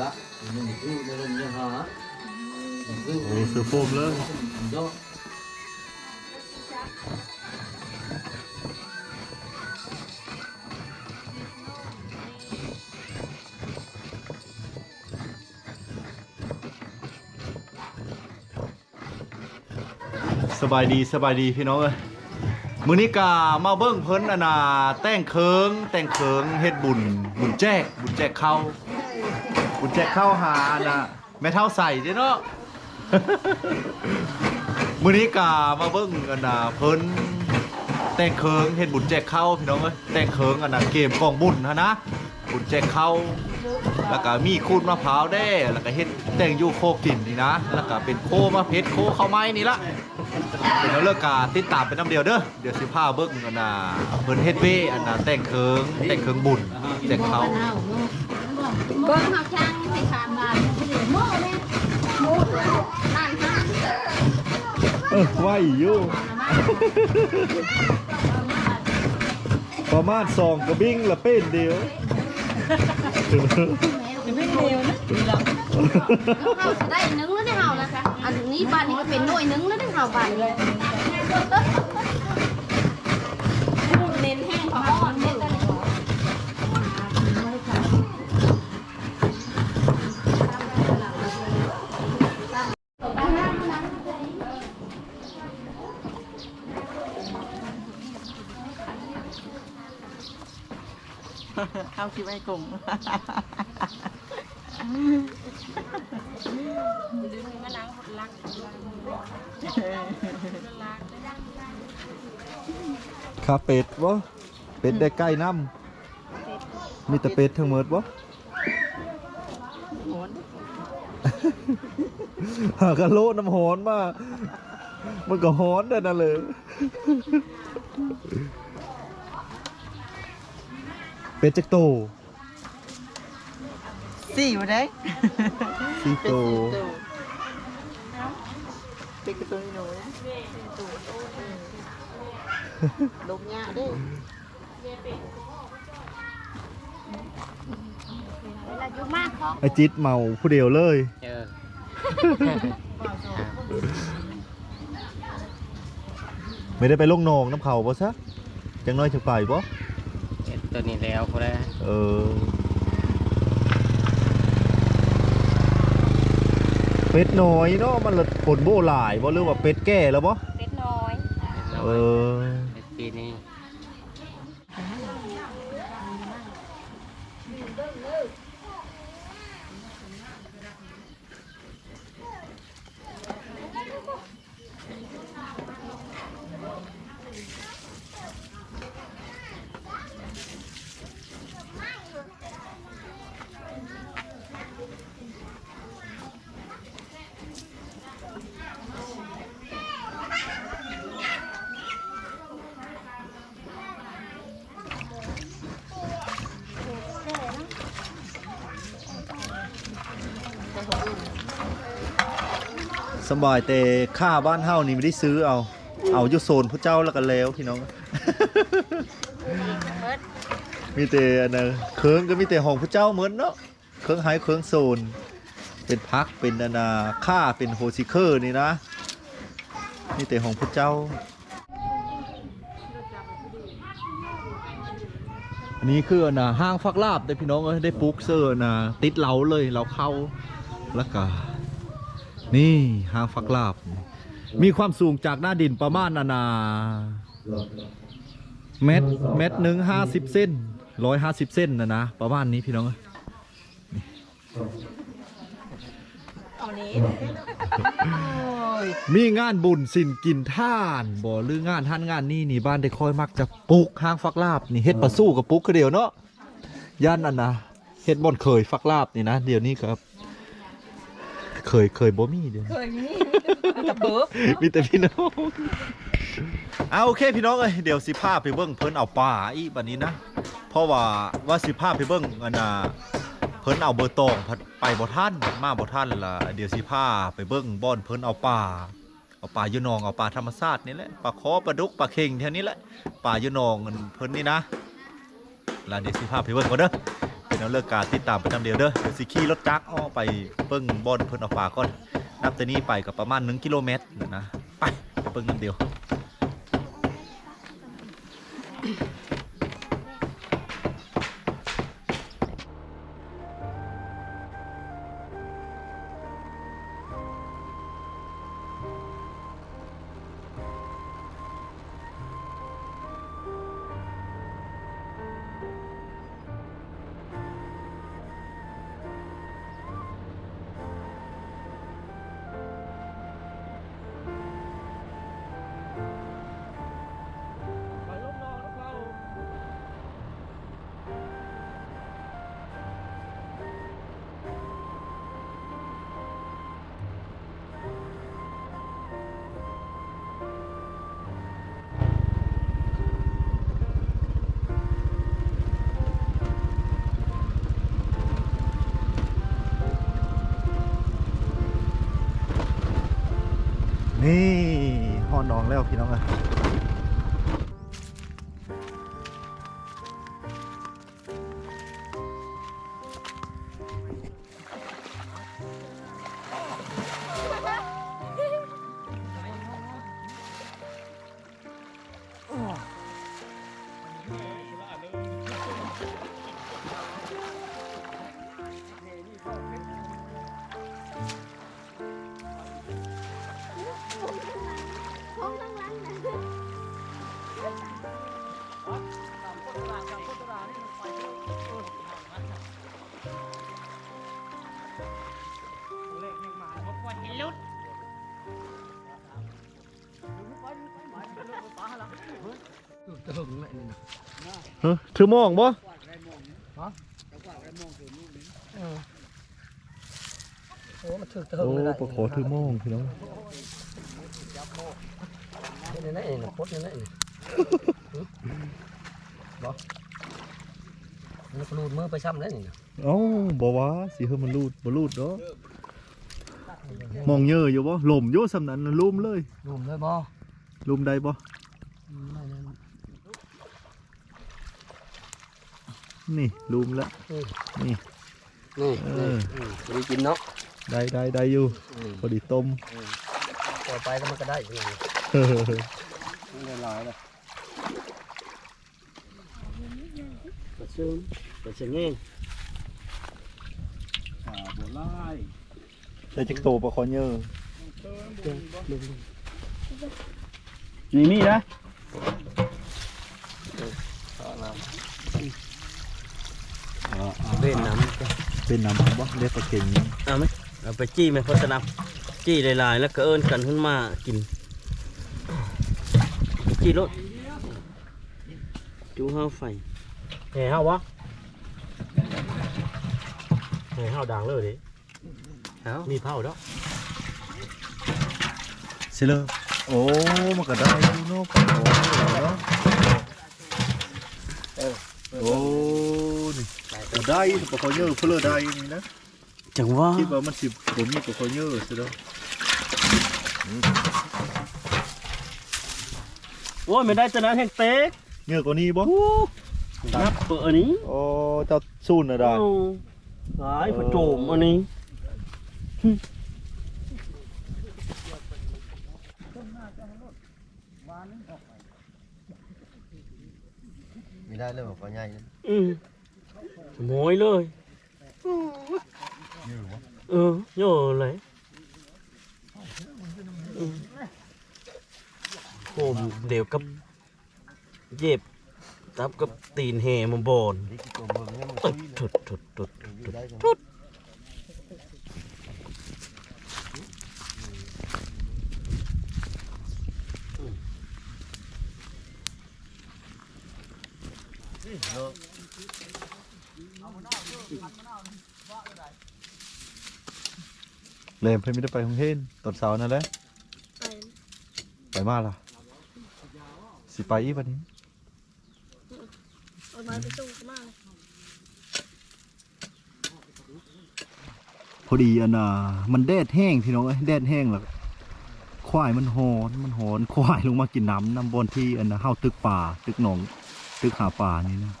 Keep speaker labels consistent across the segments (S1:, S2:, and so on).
S1: นคือมันยังหา
S2: โอ้ซื้อโฟมเลย
S1: เนาะ
S2: สบายดีสบายดีพี่น้องเอ้ยมื้อนี้กามาเบิ่งเพิ่นอันน่ะแต่งเคิงแต่งเคิงเฮ็ดบุญบุญแจกบุญแจกข้า วบุญแจกข้าหาน่ะแม่เท่าใส่เด้เนาะ มื้อนี้กามาเบิ่งอันน่ะเพิ่นแต่งเคิงเฮ็ดบุญแจกข้าพี่น้องเอ้ยแต่งเคิงอันน่ะเกมกองบุญหันะบุญแจกข้าแล้วก็มีคูดมะพร้าวแด้ แล้วก็เฮ็ดแต่งอยู่โคกินนี่นะ แล้วก็เป็นโคมะเพชรโคข้าวไม้นี่ละเป็นแล้วเลิกกาติดตามเป็นน้ำเดียวเด้อ เดี๋ยวสิพาเบิ่งอันน่ะเพิ่นเฮ็ดเว้อันน่ะแต่งเคิงแต่งเคิงบุญแต่งเขา
S3: เบิ้งเขาช่างให้ขาดบาทโม่แม่โม่นั่นห้า
S2: เออไหวอยู่ ประมาณสองกระบิ้งละเป็นเดียว
S3: ไม่เร็วนะเขาได้นึงแล้วได้เห่านะคะอันนี้บ้านนี้ก็เป็นหน่วยนึงแล้วได้เห่าบ้านเลยพูดเน้นแห้งพออ่อน เน้นกัน
S4: เอาคิดไว้กง
S2: คาเป็ดวะเป็ดได้ใกล้น้ำมีแต่เป็ดทั้งหมดวะ
S4: หา
S2: กระโลน้ำหอนมา มันก็หอนได้นั่นเลย เป็ดจักโต
S4: สี่อยู่ได้
S2: สี
S4: เป็
S2: โต
S4: นสี่ตัวเป็นกระตุ้นหนูนะลงยาได้
S3: เวลาอยู่มากเขา
S2: ไอจิตเมาผู้เดียวเลย
S5: เออ
S2: ไม่ได้ไปลงหนองน้ำเขาบ่ซะจังน้อยจะไปบ่
S5: เอ็ด ตัวนี้แล้วพอแล้ว
S2: เออเป็ดน้อยเนาะมันละผลโบหลายบ่หรือว่าเป็ดแก่แล้วบ่
S3: เล็กน้อย
S2: เออ
S5: เอ็ดปีนี้
S2: สบายแต่ค่าบ้านเฮานี่ไม่ได้ซื้อเอา เอาอยู่โซนพระเจ้าแล้วกันแล้วพี่น้อง มีแต่อันนะเคืองก็มีแต่ของพระเจ้าเหมือนเนาะเครื่องไฮเครื่องโซน เป็นพักเป็นอันนาค่าเป็นโฮซิเคอร์นี่นะมีแต่ของพระเจ้า อันนี้คืออันนะห้างฟักลาบได้พี่น้องเอ้ยได้ปลูกเซอร์นะติดเหลาเลยเราเข้าแล้วก็ นี่ห้างฟักลาบ มีความสูงจากหน้าดินประมาณนานาเมตรเมตรหนึ่งห้าสิบเส้นร้อยห้าสิบเส้นนะนะประมาณนี้พี่น้องเอ้ย
S4: เอานี้
S2: มีงานบุญสินกินท่านบ่หรืองานท่านงานนี่นี่บ้านได้คอยมักจะปลูกห้างฟักลาบนี่เฮ็ดปลาสู้กับปลูกคือเดียวเนาะย่านอันนะเฮ็ดบ่อนเคยฟักลาบนี่นะเดี๋ยวนี้ครับ เคยเคยบ่มีเดี๋ยวนี้
S4: เคยมีกระเบิบ
S2: มีแต่พี่น้องเอาโอเคพี่น้องเอ้ยเดี๋ยวสิพาไปเบิ้งเพิ่นเอาปลาอีบัดนี้นะเพราะว่าว่าสิพาไปเบิ้งอันน่ะเพิ่นเอาเบอร์ตองพัดไปบ่ทันมาบ่ทันล่ะเดี๋ยวสิพาไปเบิ้งบ่อนเพิ่นเอาปลาเอาปลาอยู่หนองเอาปลาธรรมชาตินี่แหละปลาคอปลาดุกปลาเค็งแถวนี้แหละปลาอยู่หนองอันเพิ่นนี่นะแล้วเดี๋ยวสิพาไปเบิ่งก่อนเด้อ เป็นเอาเลิกการติดตามไปนำเดียวเด้อเดี๋ยวสิขี่รถจักรอ้อไปเบิ่งบอนเพิ่นเอาฝาก่อนนับแต่นี้ไปกับประมาณ1กิโลเมตรนะไปไปเบิ่งนำเดียว นี่ฮอดน้องแล้วพี่น้องอะ เฮ้ยถือหมองบ่
S1: โอ้มันถึกเติ
S2: โอ้
S1: มเลย
S2: ปะขอถือหมองพี่น้อง
S1: นี่นี่นี่พดนี่นี่บ่มันก็รูดมือไปซ้ำแล้วนี่นะ
S2: เอ้าบ่ว่าสิเฮามันรูดบ่รูดดอกมองเยอะอยู่บ่หล่มอยู่สำนั้นน่ะลุ่มเลย
S1: รูมเลยบ่
S2: ลุ่มได้บ่
S1: ไม่นั่น
S2: นี่ลุ่มละนี่
S1: นี่
S2: เอ
S1: นี่
S2: อ
S1: อืมจะได้กินเนาะ
S2: ได้ได้ได้อยู่
S1: อืม
S2: พอดีต้ม
S1: ต่อไปก็มันก็ได้ขนาดนี้
S2: เฮ้ย
S1: ได้หลายเลยกระซึมกระซึมเอง
S2: ได้จักโตปะขอเยอะ
S1: นี่มีนะ
S5: เล่นน้
S2: เป็นน้ำบ่เรียกปลาเก่งนี่ำ
S5: เอาไหมเอาไปจี้ไหมพจนาจี้หลายๆ แล้วก็เอิ้นกันขึ้นมากินจี้รถจูห้าไฟ
S1: แห่เฮาวะแห่เฮาดังเลยดิ
S5: เอ้า
S1: มีเผาแล้ว
S2: สิเลยโอ้มันก็ได้อยู่เนาะปลาขอเนาะโอ้นี่ก็ ได้ปลาขอเยอะเพื่อได้นี่นะ
S5: จังว่า
S2: คิดว่ามันสิบ่มีปลาขอเยอะสิเนาะ
S5: โอ้ยไม่ได้จะนั้นแห่งเต๊ก
S2: เยอะกว่านี้บ่
S5: นับเปิดอันนี้
S2: โอ้เจ้าสู้น่ะได้
S5: โอ้หายผโจมอันนี้
S1: ไม่ได้เลยบอกว่าใหญ่
S5: อืมโมยเล ยเออโย่เลยอืมผมเดี๋ยวกับเย็บตับกับตีนแห่มาบอนตุดตุดตุดตุดตุดอืม
S2: เลยเพิ่นไม่ได้ไปโรงเรียนตอนเช้านั่นแหละ
S3: ไป
S2: ไปมาล่ะสิไปอีกวันนี้
S3: เอามาไปสู้กันมากเลย
S2: พอดีอันน่ะมันแดดแห้งพี่น้องเอ้ยแดดแห้งแล้วควายมันหอนมันหอนควายลงมากินน้ำน้ำบนที่อันน่ะเฮาตึกป่าตึกหนองตึกหาป่านี่นะ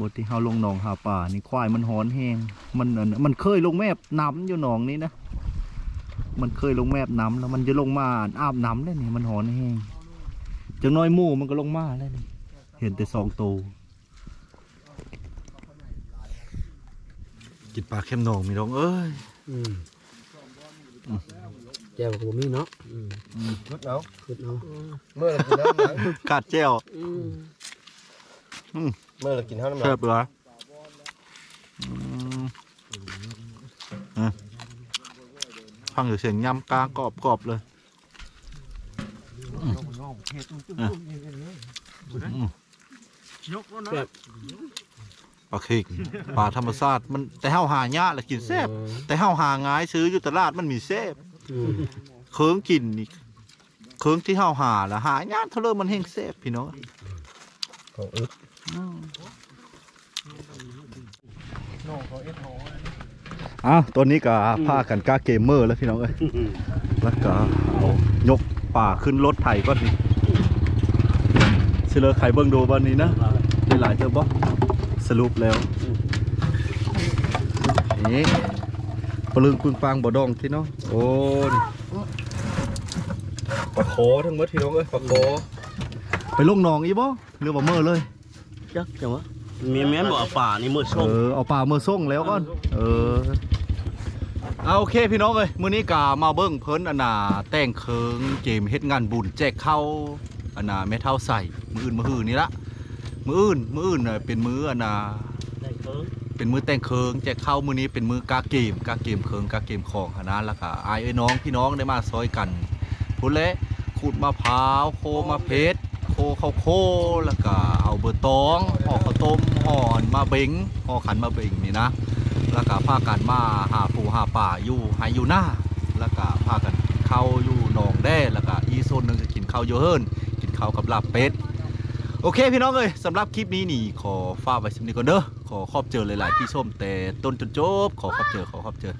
S2: บทที่เฮาลงหนองหาป่านี่ควายมันหอนแห้งมันอันมันเคยลงแมบน้ำอยู่หนองนี้นะมันเคยลงแมบน้ำแล้วมันจะลงมาอาบน้ำเลยนี่มันหอนแห้งจังน้อยหมู่มันก็ลงมาแล้วนี่เห็นแต่สองตัวกินปลาเข้มหนองมีน้องเอ้ย
S5: อืมแจ่วกับมีเนาะอืม
S1: ชุดเอา
S5: คือเนาะ
S1: เมื่อเรากินน้ำหนัง
S2: ขาดแจ้ว
S5: อืม
S1: เมื่อเรากินข้าวน้ำหนั
S2: แซ่
S1: ง
S2: บเหรออืมอะฟังอยู่เสียงยำกลางกรอบกรอบๆเลยอืมอะอืม
S5: แบบ
S2: ปลาเค็งปลาธรรมชาติมันแต่เฮาหายากแหละกินแซ่บแต่เฮาหาง่ายซื้ออยู่ตลาดมันมีแซ่บ
S5: อืม
S2: เคิงกินนี่เคิงที่เฮาหาละหายากเท่าเริ่มมันแห้งแซ่บพี่น้อง
S1: ของอึด
S2: อ้าวตัวนี้ก็พากันก้าเกมเมอร์แล้วพี่น้องเอ้ย แล้วก็เอายกป่าขึ้นรถไถก่อนนี่เชลอไข่เบิ่งดูวันนี้นะได้หลายเจอบ่สรุปแล้วนี่ปลึงปึงปังบ่ดองที่เนาะโอ้นี่ปลาโคทั้งหมดพี่น้องเอ้ยปลาโคไปลงหนองอีบ่หรือว่าเมื่อเลย
S5: จักจังวะมีแม่นบอกว่าป่านี่มือ
S2: เอ
S5: ส้ม
S2: อเอาปลามือส่งแล้วก่อนเออเอาโอเคพี่น้องเอ้ยมื้อนี้กามาเบิ่งเพิ่นอันน่ะแต่งเคิงเกมเฮ็ดงานบุญแจกข้าวอันน่ะแม่เท่าใส่มื้ออื่นมื้อหื้อนี่ละมื้ออื่นมื้ออื่นเป็นมื้ออันน่ะ
S5: ได้เคิง
S2: เป็นมื้อแต่งเคิงแจกข้าวมื้อนี้เป็นมื้อกาเกมกาเกมเคิงกาเกมของหันนะแล้วก็อายเอ้ยน้องพี่น้องได้มาซอยกันพุ่นและขูดมะพร้าวโคมะเพชร โคข้าวโคแล้วก็เอาเบอร์ตองห่อข้าวต้มห่อนมาเบงห่อขันมาเบงนี่นะแล้วก็พากันมาหาปูหาป่าอยู่หายอยู่หน้าแล้วก็พากันกินข้าอยู่หนองแด้แล้วก็อีโซนหนึงจะกินข้าวอยู่เฮิรนกินข้าวกับลาบเป็ดโอเคพี่น้องเอ้ยสำหรับคลิปนี้นี่ขอฝากไว้สำนี้ก่อนเด้อขอขอบเจอหลายๆที่ชมแต่ต้นจนจบขอขอบเจอขอขอบเจอ